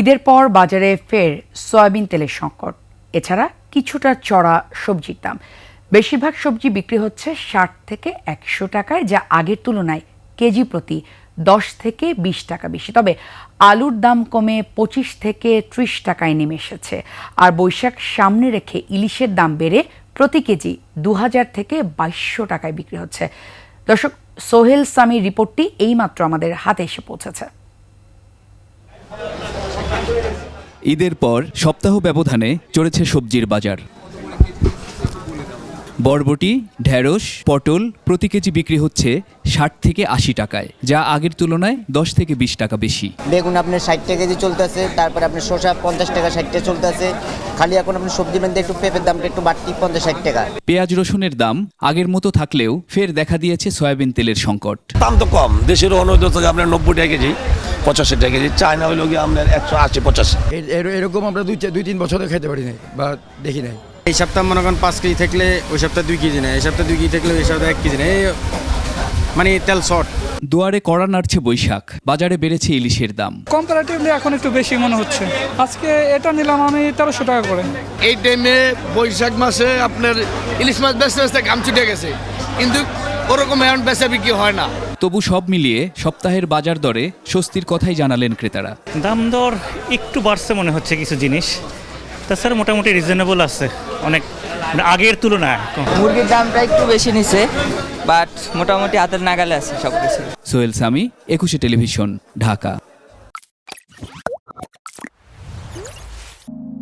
ঈদের পর বাজারে ফের সয়াবিন তেলের সংকট। এছাড়া কিছুটা চড়া সবজির দাম। বেশিরভাগ সবজি বিক্রি হচ্ছে ষাট থেকে একশো টাকায়, যা আগের তুলনায় কেজি প্রতি দশ থেকে বিশ টাকা বেশি। তবে আলুর দাম কমে পঁচিশ থেকে ত্রিশ টাকায় নেমে এসেছে। আর বৈশাখ সামনে রেখে ইলিশের দাম বেড়ে প্রতি কেজি দু হাজার থেকে বাইশশো টাকায় বিক্রি হচ্ছে। দর্শক, সোহেল সামির রিপোর্টটি এইমাত্র আমাদের হাতে এসে পৌঁছেছে। ঈদের পর সপ্তাহ ব্যবধানে চড়েছে সবজির বাজার। বরবটি ঢেঁড়স পটল প্রতি কেজি বিক্রি হচ্ছে ষাট থেকে আশি টাকায় যা আগের তুলনায় দশ থেকে বিশ টাকা বেশি। বেগুন আপনার ষাট টাকা কেজি চলতেছে তারপরে আপনার শসা পঞ্চাশ টাকা ষাট টাকা চলতেছে। খালি এখন আপনার সবজি মধ্যে একটু পেঁপের দামটা একটু বাড়তি পঞ্চাশ ষাট টাকা। পেঁয়াজ রসুনের দাম আগের মতো থাকলেও ফের দেখা দিয়েছে সয়াবিন তেলের সংকট। দাম তো কম দেশের অন্য আপনার নব্বই টাকা কেজি। পঁচাশি টাকা কেজি। চায়না হইল গিয়ে আপনার একশো আশি পঁচাশি। এর- এর- এরকম আমরা দুই দুই তিন বছরে খেতে পারি নাই বা দেখি নাই। এই সপ্তাহ মনে করেন পাঁচ কেজি থাকলে ওই সপ্তাহে দুই কেজি নেয় এই সপ্তাহে দুই কেজি থাকলে ওই সপ্তাহে এক কেজি নেয় মানে তেল শর্ট দুয়ারে কড়া নাড়ছে বৈশাখ বাজারে বেড়েছে ইলিশের দাম। কম্পারেটিভলি এখন একটু বেশি মনে হচ্ছে। আজকে এটা নিলাম আমি তেরোশো টাকা করে। এই টাইমে বৈশাখ মাসে আপনার ইলিশ মাছ বেচতে বেচতে ঘাম ছুটে গেছে। কিন্তু ওরকম এখন বেচা বিক্রি হয় না। তবু সব মিলিয়ে সপ্তাহের বাজার দরে স্বস্তির কথাই জানালেন ক্রেতারা। দাম দর একটু বাড়ছে মনে হচ্ছে কিছু জিনিস। তাছাড়া মোটামুটি রিজনেবল আছে। অনেক মানে আগের তুলনায়। মুরগির দামটা একটু বেশি নিছে বাট মোটামুটি হাতের নাগালে আছে সব কিছু সোহেল সামি একুশে টেলিভিশন ঢাকা।